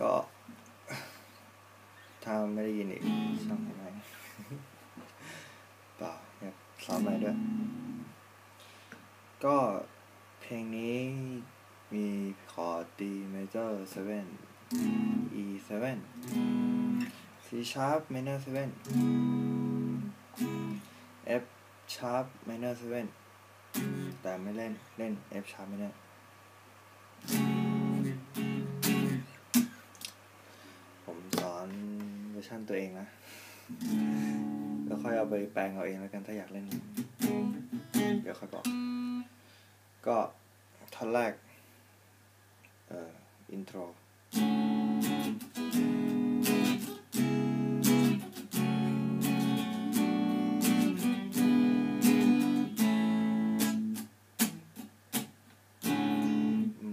ก็ถ้าไม่ได้ยินอีกช่างไม่ได้เปล่าอยากซ้อมอะไรด้วย ก็เพลงนี้มีคอร์ด D major 7 E 7 C sharp minor 7 F sharp minor 7แต่ไม่เล่น เล่น F sharp minor ร์ชันตัวเองนะ แล้วค่อยเอาไปแปลงเอาเองแล้วกันถ้าอยากเล่น เดี๋ยวค่อยบอก ก็ท่อนแรก เอ่อ อินโทร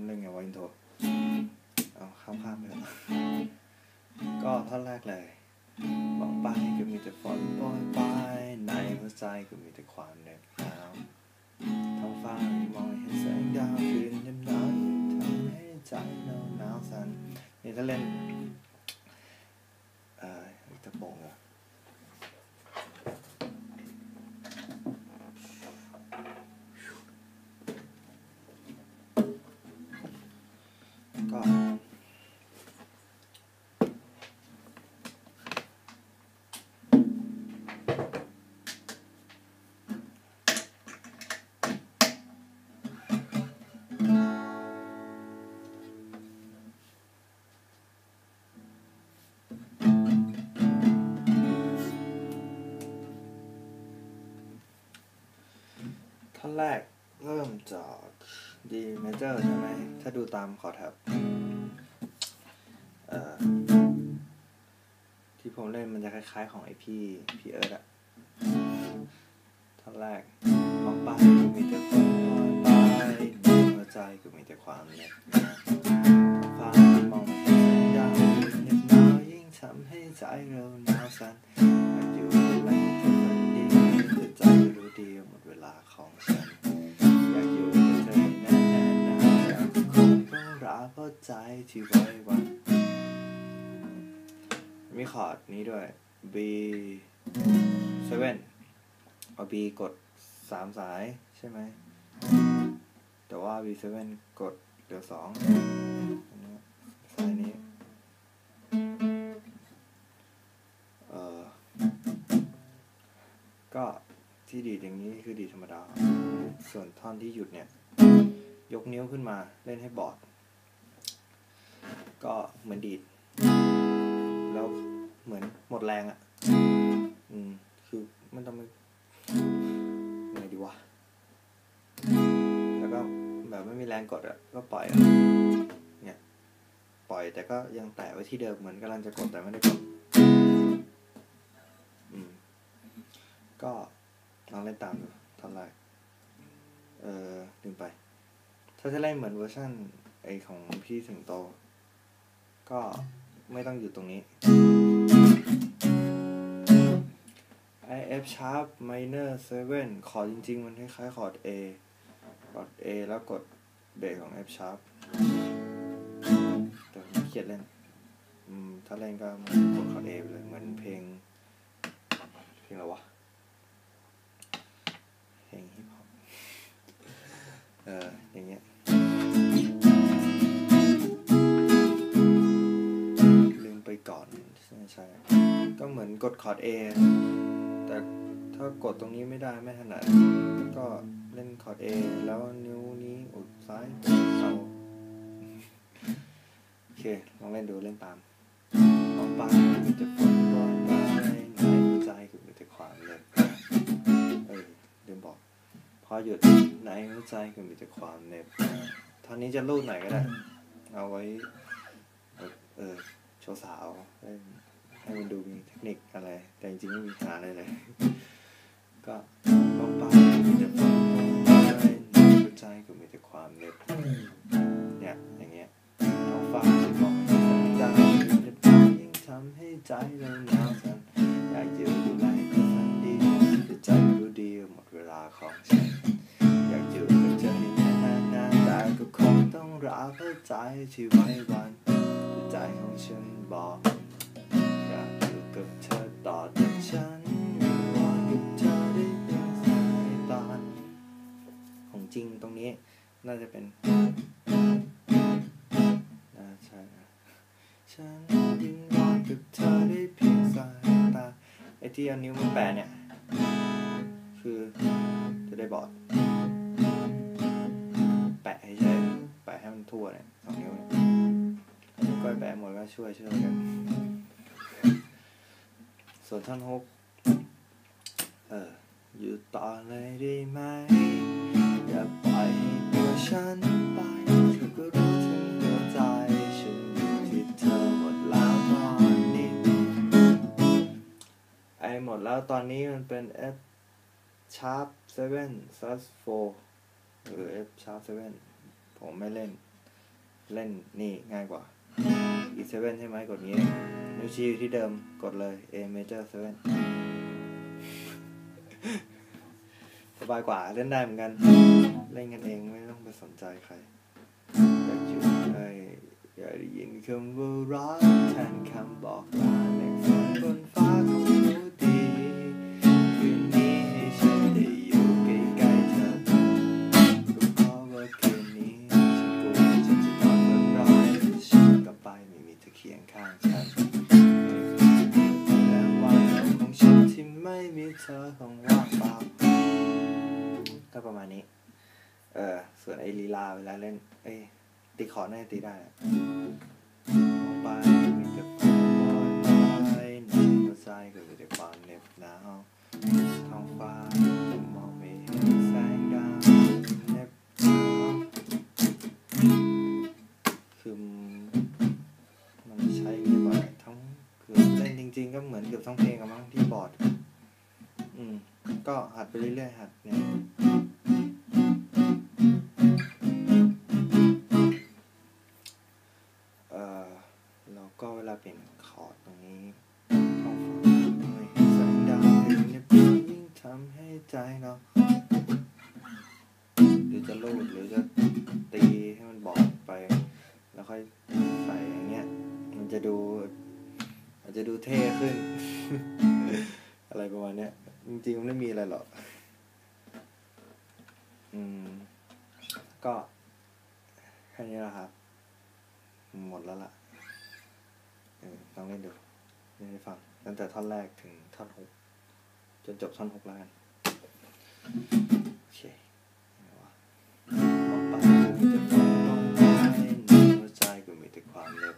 เล่นไงวะอินโทรเอาข้ามๆไปเถอะก็ท่อนแรกเลย ไปก็มีแต่ฝนโปรยปลายในหัวใจก็มีแต่ความเหน็บหนาวท้องฟ้ามองเห็นแสงดาวคืนยันหนาวทำให้ใจเราหนาวสั่นนี่ถ้าเล่น ท่อนแรกเริ่มจาก D major ใช่ไหม ถ้าดูตามคอร์ดแท็บที่ผมเล่นมันจะคล้ายๆของไอพี่พี่เอิร์ดอะท่อนแรกมองไปก็มีแต่ฝนลอยไปหัวใจก็มีแต่ความเหน็บหนาวฟ้าที่มองไม่เห็นแสงดาวเหน็บหนาวยิ่งทำให้ใจเราหนาวสั่น ดีว่าหมดเวลาของฉัน อยากอยู่กับเธอแน่แน่นานอยากทุกคนก็รักเพราะใจที่ไว้วันมีคอร์ดนี้ด้วย B 7เอา B กดสามสายใช่ไหม แต่ว่า B 7 กดเหลือสองอันนี้สายนี้ ที่ดีดอย่างนี้คือดีดธรรมดา ส่วนท่อนที่หยุดเนี่ย ยกนิ้วขึ้นมาเล่นให้บอด ก็เหมือนดีด แล้วเหมือนหมดแรงอะ่ะ อืม คือมันต้องไปไงดีวะ แล้วก็แบบไม่มีแรงกดอะ่ะ ก็ปล่อยอะเนี่ย ปล่อยแต่ก็ยังแตะไว้ที่เดิมเหมือนกำลังจะกดแต่ไม่ได้กด อืม ก็ ลองเล่นตามดูท่อนแรกเออลืมไป ถ้าจะเล่นเหมือนเวอร์ชันไอของพี่สิงโต ก็ไม่ต้องอยู่ตรงนี้ I F sharp minor 7คอร์ดจริง ๆ มันคล้ายๆคอร์ด A คอร์ด A แล้วกดเบสของ F sharp แต่ผมเขียนเล่นอืมถ้าเล่นก็กดคอร์ด A ไปเลย เหมือนเพลง เพลงอะไรวะ เพลงฮิปฮอป เอออย่างเงี้ยลืมไปก่อนใช่ใช่ก็เหมือนกดคอร์ด A แต่ถ้ากดตรงนี้ไม่ได้ไม่ถนัดก็เล่นคอร์ด A แล้วนิ้วนี้อุดซ้ายเอาโอเค ลองเล่นดูเล่นตามมองไปมี หยุดในหัวใจก็มีแต่ความเหน็บท่อนนี้จะรูดหน่อยก็ได้ เอาไว้ เออโชว์สาวให้มันดูมีเทคนิคอะไร แต่จริงๆไม่มีหาอะไรเลย ใจที่ไว้วันแต่ใจของฉันบอกอยากอยู่กับเธอต่อแต่ฉันไม่วอนกับเธอได้เพียงสายตาของจริงตรงนี้น่าจะเป็นน่าใช่นะฉันยินวอนกับเธอได้เพียงสายตาไอ้ที่เอานิ้วมาแปะเนี่ย คือจะได้บอกแปะให้ใช่ ให้มันทั่วเนี่ยสองนิ้วเนี่ยนิ้วก้อยแปะหมดก็ช่วยช่วยกัน ส่วนท่อนฮุกเอออยู่ต่อเลยได้ไหม อย่าปล่อยให้ตัวฉันไปเธอก็รู้ถึงหัวใจฉันอยู่ที่เธอหมดแล้วตอนนี้ไอหมดแล้วตอนนี้มันเป็น F sharp 7 slash 4หรือ F sharp 7 ผมไม่เล่น เล่นนี่ง่ายกว่า E 7 ใช่ไหมกดงี้ นิ้วชี้อยู่ที่เดิมกดเลย A major 7สบายกว่าเล่นได้เหมือนกัน เล่นกันเองไม่ต้องไปสนใจใครอยากอยู่ให้อยากได้ยินคำว่ารักแทนคำบอกลาในฝันบนฟ้าคง ไอ้ลีลาเวลาเล่นเอ้ตีคอร์ดน่าจะตีได้มองไปมีแต่ความร้อนในหัวใจก็มีแต่ความเหน็บหนาวท้องฟ้ามองไม่เห็นแสงดาวเหน็บหนาวคือมันใช้อย่างนี้บ่อยทั้งคือเล่นจริง ๆ ก็เหมือนเกือบทั้งเพลงกับมั้งที่บอร์ด อืม ก็หัดไปเรื่อยๆหัดเนี่ย ทำให้ใจเราหรือจะลูดหรือจะตีให้มันบอดไป แล้วค่อยใส่อย่างเงี้ย มันจะดูอาจจะดูเท่ขึ้น อะไรประมาณเนี้ย จริงๆมันไม่มีอะไรหรอก อืม ก็แค่นี้แหละครับ หมดแล้วล่ะเออลองเล่นดูเล่นให้ฟังตั้งแต่ท่อนแรกถึงท่อนหก นจบท่อนหกแล้วกันโอเคยังไงวะมองไปก็มีแต่ความร้อนใจในหัวใจก็มีแต่ความเหน็บ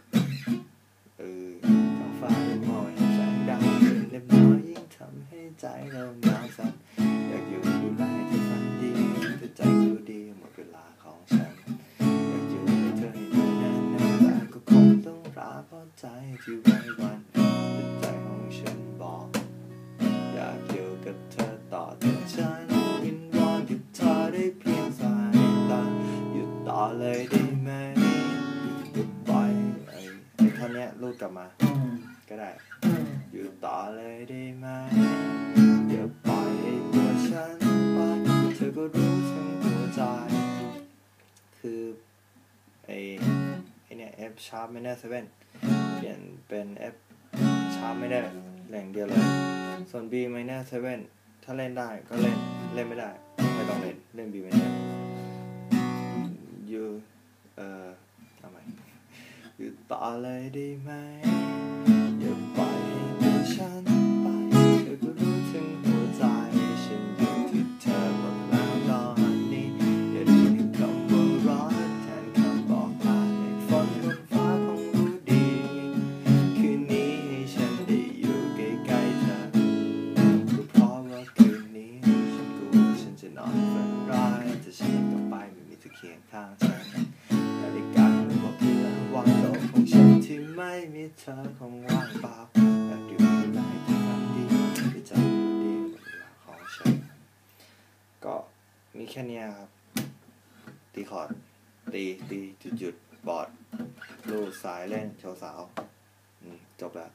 เออท้องฟ้าด้มองเห็นแสงดาวเล็บน้อยยิ่งทำให้ใจเราหนาวสั่นอยากอยู่ดูแลที่ฝันดีแต่ใจกูดีหมดเวลาของฉันอยากอยู่กับเธอให้นานนานแต่ก็คงต้องลาเพราะใจที่ไว้วันแต่ใจของฉันบอก กับเธอต่อแต่ฉันวินวอนกับเธอได้เพียงสายตาหยุดต่อเลยได้ไหมหยุดปล่อยไอ้ไอ้ท่อนเนี้ยรูดกลับมา ก็ได้หยุดต่อเลยได้ไหมอย่าปล่อยให้ตัวฉันไปเธอก็รู้ถึงหัวใจ คือไอไอเนี่ย F sharp minor 7เปลี่ยนเป็น F sharp ไม่ได้ แหล่งเดียวเลย ส่วน B minor 7ถ้าเล่นได้ก็เล่น เล่นไม่ได้ ไม่ต้องเล่น เล่น B minor อยู่เอ่อทำไมอยู่ต่อเลยได้ไหมอย่าปล่อยให้ตัวฉันไปเธอก็รู้ถึง ม่มีเธอคงว่างเปล่าอยากอยู่ดูแลที่ฝันดีที่ใจดีเวลาของฉันก็มีแค่นี้ครับ ตีคอร์ด ตีตีจุดจุดบอร์ดลูดสายเล่นโชว์สาวจบแล้ว